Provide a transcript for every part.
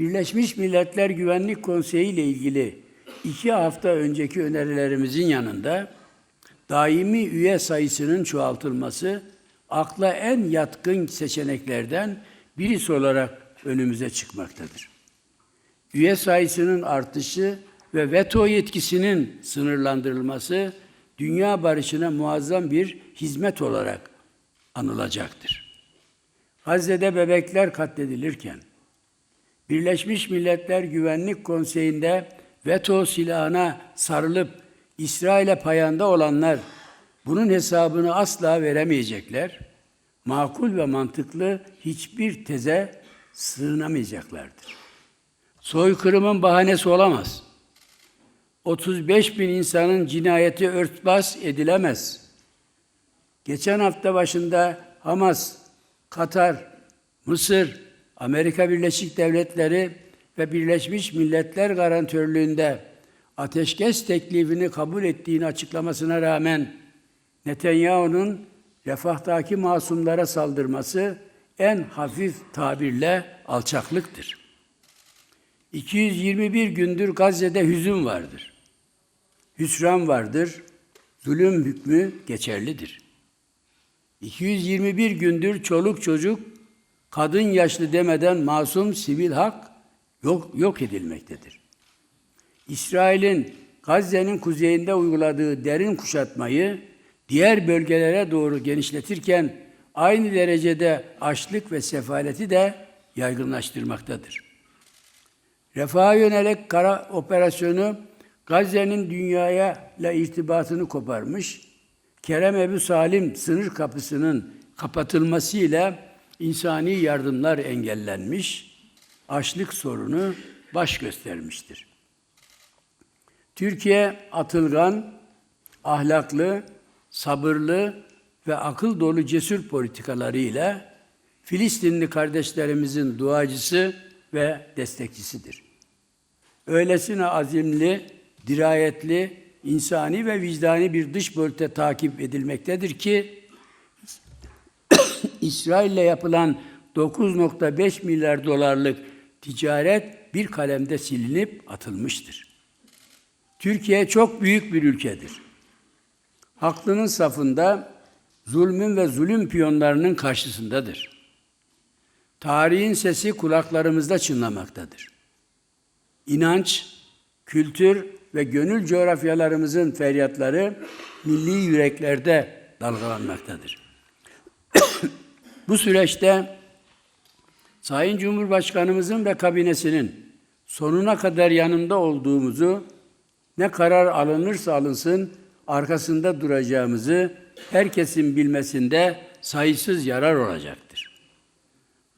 Birleşmiş Milletler Güvenlik Konseyi ile ilgili iki hafta önceki önerilerimizin yanında daimi üye sayısının çoğaltılması akla en yatkın seçeneklerden birisi olarak önümüze çıkmaktadır. Üye sayısının artışı ve veto yetkisinin sınırlandırılması dünya barışına muazzam bir hizmet olarak anılacaktır. Gazze'de bebekler katledilirken, Birleşmiş Milletler Güvenlik Konseyi'nde veto silahına sarılıp İsrail'e payanda olanlar bunun hesabını asla veremeyecekler. Makul ve mantıklı hiçbir teze sığınamayacaklardır. Soykırımın bahanesi olamaz. 35 bin insanın cinayeti örtbas edilemez. Geçen hafta başında Hamas, Katar, Mısır, Amerika Birleşik Devletleri ve Birleşmiş Milletler garantörlüğünde ateşkes teklifini kabul ettiğini açıklamasına rağmen Netanyahu'nun refahtaki masumlara saldırması en hafif tabirle alçaklıktır. 221 gündür Gazze'de hüzün vardır. Hüsran vardır. Zulüm hükmü geçerlidir. 221 gündür çoluk çocuk, kadın yaşlı demeden masum sivil hak yok, yok edilmektedir. İsrail'in Gazze'nin kuzeyinde uyguladığı derin kuşatmayı diğer bölgelere doğru genişletirken aynı derecede açlık ve sefaleti de yaygınlaştırmaktadır. Refaha yönelik kara operasyonu Gazze'nin dünyaya ile irtibatını koparmış, Kerem Ebu Salim sınır kapısının kapatılmasıyla insani yardımlar engellenmiş, açlık sorunu baş göstermiştir. Türkiye atılgan, ahlaklı, sabırlı ve akıl dolu cesur politikalarıyla Filistinli kardeşlerimizin duacısı ve destekçisidir. Öylesine azimli, dirayetli, insani ve vicdani bir dış politika takip edilmektedir ki İsrail'le yapılan 9.5 milyar dolarlık ticaret bir kalemde silinip atılmıştır. Türkiye çok büyük bir ülkedir. Haklının safında, zulmün ve zulüm piyonlarının karşısındadır. Tarihin sesi kulaklarımızda çınlamaktadır. İnanç, kültür ve gönül coğrafyalarımızın feryatları milli yüreklerde dalgalanmaktadır. Bu süreçte Sayın Cumhurbaşkanımızın ve kabinesinin sonuna kadar yanında olduğumuzu, ne karar alınırsa alınsın arkasında duracağımızı herkesin bilmesinde sayısız yarar olacaktır.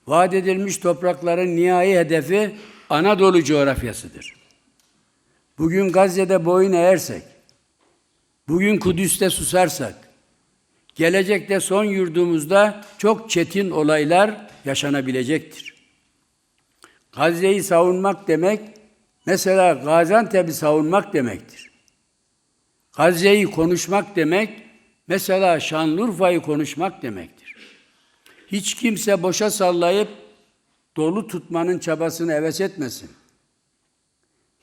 Vaat edilmiş toprakların nihai hedefi Anadolu coğrafyasıdır. Bugün Gazze'de boyun eğersek, bugün Kudüs'te susarsak, gelecekte son yurdumuzda çok çetin olaylar yaşanabilecektir. Gazze'yi savunmak demek, mesela Gaziantep'i savunmak demektir. Gazze'yi konuşmak demek, mesela Şanlıurfa'yı konuşmak demektir. Hiç kimse boşa sallayıp dolu tutmanın çabasını heves etmesin.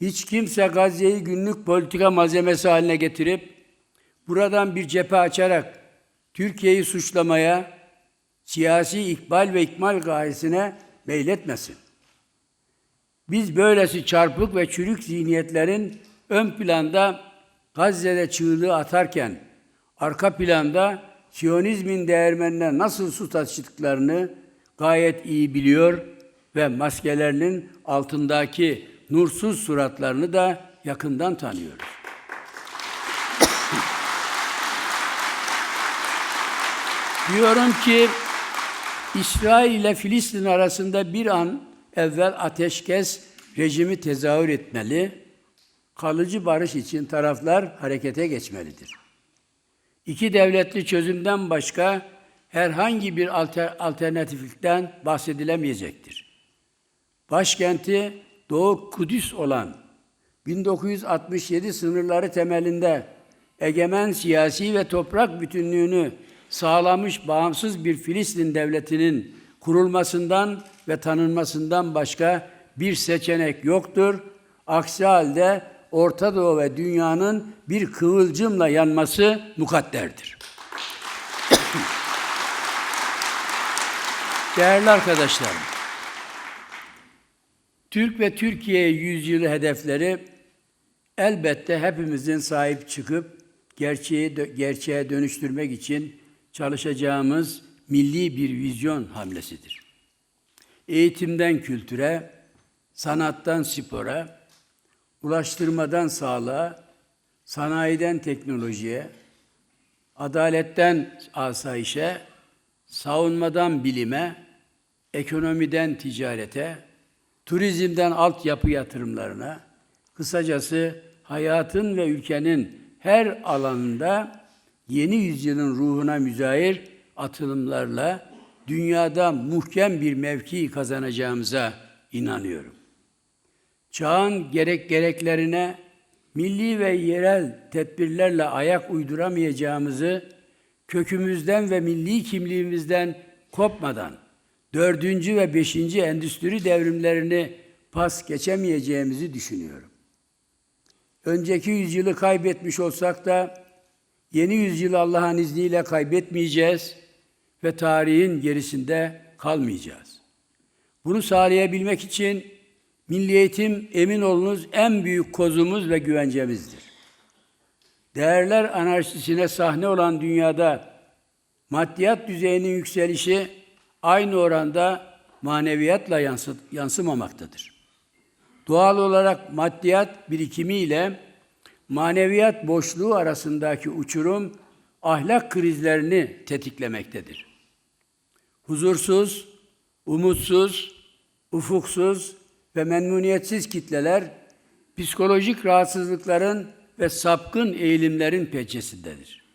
Hiç kimse Gazze'yi günlük politika malzemesi haline getirip buradan bir cephe açarak Türkiye'yi suçlamaya, siyasi ikbal ve ikmal gayesine meyletmesin. Biz böylesi çarpık ve çürük zihniyetlerin ön planda Gazze'de çığlığı atarken arka planda Siyonizmin değermenine nasıl su taşıdıklarını gayet iyi biliyor ve maskelerinin altındaki nursuz suratlarını da yakından tanıyoruz. Diyorum ki İsrail ile Filistin arasında bir an evvel ateşkes rejimi tezahür etmeli, kalıcı barış için taraflar harekete geçmelidir. İki devletli çözümden başka herhangi bir alter, alternatiflikten bahsedilemeyecektir. Başkenti Doğu Kudüs olan 1967 sınırları temelinde egemen siyasi ve toprak bütünlüğünü sağlamış bağımsız bir Filistin devletinin kurulmasından ve tanınmasından başka bir seçenek yoktur. Aksi halde Orta Doğu ve dünyanın bir kıvılcımla yanması mukadderdir. Değerli arkadaşlarım, Türk ve Türkiye yüzyılı hedefleri elbette hepimizin sahip çıkıp gerçeği gerçeğe dönüştürmek için çalışacağımız milli bir vizyon hamlesidir. Eğitimden kültüre, sanattan spora, ulaştırmadan sağlığa, sanayiden teknolojiye, adaletten asayişe, savunmadan bilime, ekonomiden ticarete, turizmden altyapı yatırımlarına, kısacası hayatın ve ülkenin her alanında yeni yüzyılın ruhuna müzahir atılımlarla dünyada muhkem bir mevki kazanacağımıza inanıyorum. Çağın gerek gereklerine milli ve yerel tedbirlerle ayak uyduramayacağımızı kökümüzden ve milli kimliğimizden kopmadan dördüncü ve beşinci endüstri devrimlerini pas geçemeyeceğimizi düşünüyorum. Önceki yüzyılı kaybetmiş olsak da yeni yüzyılı Allah'ın izniyle kaybetmeyeceğiz ve tarihin gerisinde kalmayacağız. Bunu sağlayabilmek için milli eğitim emin olunuz en büyük kozumuz ve güvencemizdir. Değerler anarşisine sahne olan dünyada maddiyat düzeyinin yükselişi aynı oranda maneviyatla yansı, yansımamaktadır. Doğal olarak maddiyat birikimi ile maneviyat boşluğu arasındaki uçurum ahlak krizlerini tetiklemektedir. Huzursuz, umutsuz, ufuksuz ve memnuniyetsiz kitleler psikolojik rahatsızlıkların ve sapkın eğilimlerin pençesindedir.